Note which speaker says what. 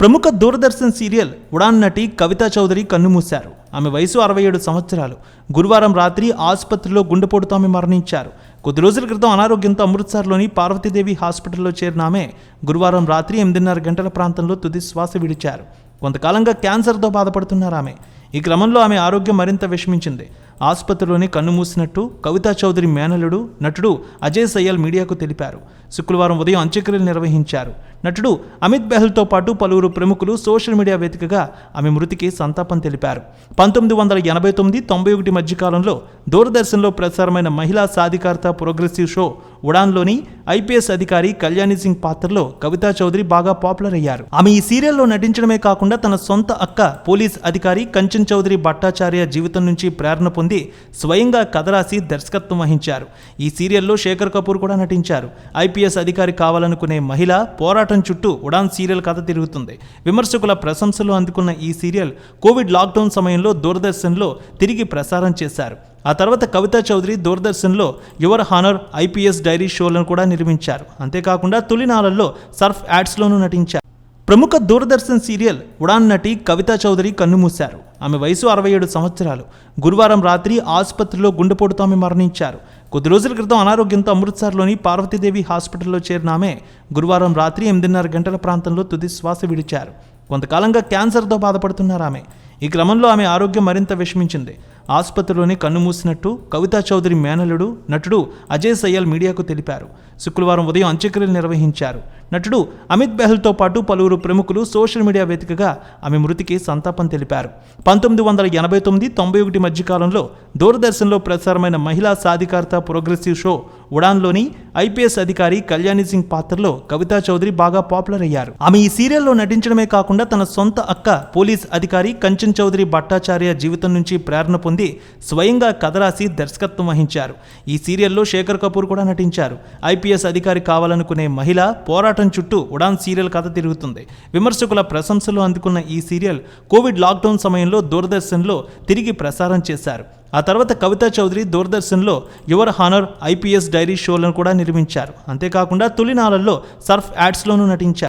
Speaker 1: ప్రముఖ దూరదర్శన్ సీరియల్ ఉడాన్ నటి కవితా చౌదరి కన్నుమూశారు. ఆమె వయసు అరవై ఏడు సంవత్సరాలు. గురువారం రాత్రి ఆసుపత్రిలో గుండెపోటుతో ఆమె మరణించారు. కొద్ది రోజుల క్రితం అనారోగ్యంతో అమృత్సర్లోని పార్వతీదేవి హాస్పిటల్లో చేరిన ఆమె గురువారం రాత్రి ఎనిమిదిన్నర గంటల ప్రాంతంలో తుది శ్వాస విడిచారు. కొంతకాలంగా క్యాన్సర్తో బాధపడుతున్నారు ఆమె. ఈ క్రమంలో ఆమె ఆరోగ్యం మరింత విషమించింది. ఆసుపత్రిలోనే కన్ను మూసినట్టు కవితా చౌదరి మేనలుడు నటుడు అజయ్ సయ్యల్ మీడియాకు తెలిపారు. శుక్రవారం ఉదయం అంత్యక్రియలు నిర్వహించారు. నటుడు అమిత్ బెహల్తో పాటు పలువురు ప్రముఖులు సోషల్ మీడియా వేదికగా ఆమె మృతికి సంతాపం తెలిపారు. పంతొమ్మిది వందల ఎనభై తొమ్మిది తొంభై ఒకటి మధ్యకాలంలో దూరదర్శన్లో ప్రసారమైన మహిళా సాధికారత ప్రోగ్రెసివ్ షో ఉడాన్లోని ఐపీఎస్ అధికారి కళ్యాణి సింగ్ పాత్రలో కవితా చౌదరి బాగా పాపులర్ అయ్యారు. ఆమె ఈ సీరియల్లో నటించడమే కాకుండా తన సొంత అక్క పోలీస్ అధికారి కంచన్ చౌదరి భట్టాచార్య జీవితం నుంచి ప్రేరణ పొంది స్వయంగా కథ రాసి దర్శకత్వం వహించారు. ఈ సీరియల్లో శేఖర్ కపూర్ కూడా నటించారు. ఐపీఎస్ అధికారి కావాలనుకునే మహిళ పోరాటం చుట్టూ ఉడాన్ సీరియల్ కథ తిరుగుతుంది. విమర్శకుల ప్రశంసలు అందుకున్న ఈ సీరియల్ కోవిడ్ లాక్డౌన్ సమయంలో దూరదర్శన్లో తిరిగి ప్రసారం చేశారు. ఆ తర్వాత కవితా చౌదరి దూరదర్శన్లో యువర్ హానర్ ఐపీఎస్ డైరీ షోలను కూడా నిర్మించారు. అంతేకాకుండా తొలినాళ్ళల్లో సర్ఫ్ యాడ్స్లోనూ నటించారు. ప్రముఖ దూరదర్శన్ సీరియల్ ఉడాన్ నటి కవితా చౌదరి కన్నుమూశారు ఆమె వయసు అరవై ఏడు సంవత్సరాలు. గురువారం రాత్రి ఆసుపత్రిలో గుండెపోటుతో ఆమె మరణించారు. కొద్ది రోజుల క్రితం అనారోగ్యంతో అమృత్సర్లోని పార్వతీదేవి హాస్పిటల్లో చేరిన ఆమె గురువారం రాత్రి ఎనిమిదిన్నర గంటల ప్రాంతంలో తుది శ్వాస విడిచారు. కొంతకాలంగా క్యాన్సర్తో బాధపడుతున్నారు ఆమె. ఈ క్రమంలో ఆమె ఆరోగ్యం మరింత విషమించింది. ఆసుపత్రిలోనే కన్ను మూసినట్టు కవితా చౌదరి మేనలుడు నటుడు అజయ్ సయ్యల్ మీడియాకు తెలిపారు. శుక్రవారం ఉదయం అంత్యక్రియలు నిర్వహించారు. నటుడు అమిత్ బెహల్తో పాటు పలువురు ప్రముఖులు సోషల్ మీడియా వేదికగా ఆమె మృతికి సంతాపం తెలిపారు. పంతొమ్మిది వందల ఎనభై తొమ్మిది తొంభై ఒకటి మధ్యకాలంలో దూరదర్శన్లో ప్రసారమైన మహిళా సాధికారత ప్రోగ్రెసివ్ షో ఉడాన్లోని ఐపీఎస్ అధికారి కళ్యాణి సింగ్ పాత్రలో కవితా చౌదరి బాగా పాపులర్ అయ్యారు. ఆమె ఈ సీరియల్లో నటించడమే కాకుండా తన సొంత అక్క పోలీస్ అధికారి కంచన్ చౌదరి భట్టాచార్య జీవితం నుంచి ప్రేరణ పొంది స్వయంగా కథ రాసి దర్శకత్వం వహించారు. ఈ సీరియల్లో శేఖర్ కపూర్ కూడా నటించారు. ఐపీఎస్ అధికారి కావాలనుకునే మహిళ పోరాటం చుట్టూ ఉడాన్ సీరియల్ కథ తిరుగుతుంది. విమర్శకుల ప్రశంసలు అందుకున్న ఈ సీరియల్ కోవిడ్ లాక్డౌన్ సమయంలో దూరదర్శన్లో తిరిగి ప్రసారం చేశారు. ఆ తర్వాత కవితా చౌదరి దూరదర్శన్లో యువర్ హానర్ ఐపీఎస్ డైరీ షోలను కూడా నిర్మించారు. అంతేకాకుండా తొలినాళ్ళల్లో సర్ఫ్ యాడ్స్లోనూ నటించారు.